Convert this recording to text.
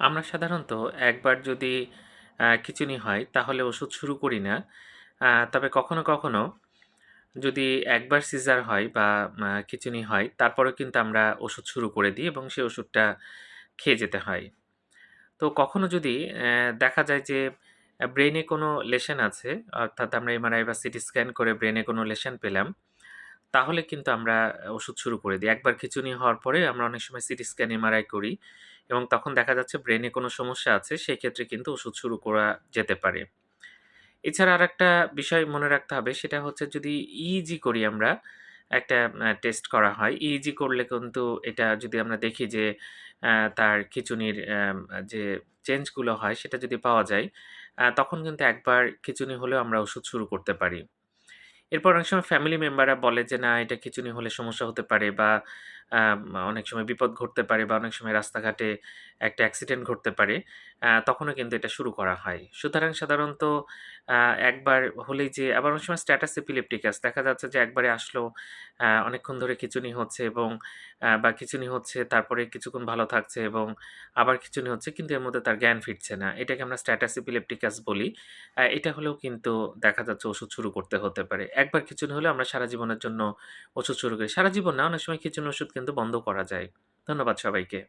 আমরা সাধারণত একবার যদি খিঁচুনি হয় তাহলে ওষুধ শুরু করি না। তবে কখনো, কখনো যদি একবার সিজার হয় বা খিঁচুনি হয় তারপরেও কিন্তু আমরা ওষুধ শুরু করে দিই এবং সেই ওষুধটা খেয়ে যেতে হয়। তো কখনো যদি দেখা যায় যে ব্রেনে কোনো লেশন আছে, অর্থাৎ আমরা এমআরআই বা সিটি স্ক্যান করে ব্রেনে কোনো লেশন পেলাম, তাহলে কিন্তু আমরা ওষুধ শুরু করে দিই। একবার খিঁচুনি হওয়ার পরে আমরা অনেক সময় সিটি স্ক্যান, এমআরআই করি এবং তখন দেখা যাচ্ছে ব্রেনে কোনো সমস্যা আছে, সেক্ষেত্রে কিন্তু ওষুধ শুরু করা যেতে পারে। এছাড়া আর একটা বিষয় মনে রাখতে হবে সেটা হচ্ছে যদি ইইজি করি আমরা, একটা টেস্ট করা হয়। ইইজি করলে কিন্তু এটা যদি আমরা দেখি যে তার খিচুনির যে চেঞ্জগুলো হয় সেটা যদি পাওয়া যায়, তখন কিন্তু একবার খিচুনি হলেও আমরা ওষুধ শুরু করতে পারি। এরপর অনেক সময় ফ্যামিলি মেম্বাররা বলে যে, "না, এটা খিঁচুনি হলে সমস্যা হতে পারে বা অনেক সময় বিপদ ঘটতে পারে বা অনেক সময় রাস্তাঘাটে একটা অ্যাক্সিডেন্ট ঘটতে পারে।" তখনও কিন্তু এটা শুরু করা হয়। সুতরাং সাধারণত একবার হলেই যে আবার অনেক সময় স্ট্যাটাস এপিলেপটিকাস দেখা যাচ্ছে যে একবারে আসলো, অনেকক্ষণ ধরে খিঁচুনি হচ্ছে এবং বা খিঁচুনি হচ্ছে তারপরে কিছুক্ষণ ভালো থাকছে এবং আবার খিঁচুনি হচ্ছে কিন্তু এর মধ্যে তার জ্ঞান ফিরছে না। এটাকে আমরা স্ট্যাটাস ইপিলেপটিকাস বলি। এটা হলেও কিন্তু দেখা যাচ্ছে ওষুধ শুরু করতে হতে পারে। একবার খিঁচুনি হলে আমরা সারা জীবনের জন্য ওষুধ শুরু করি। সারা জীবন না, অনেক সময় খিচুনি ওষুধ কিন্তু বন্ধ করা যায়। ধন্যবাদ সবাইকে।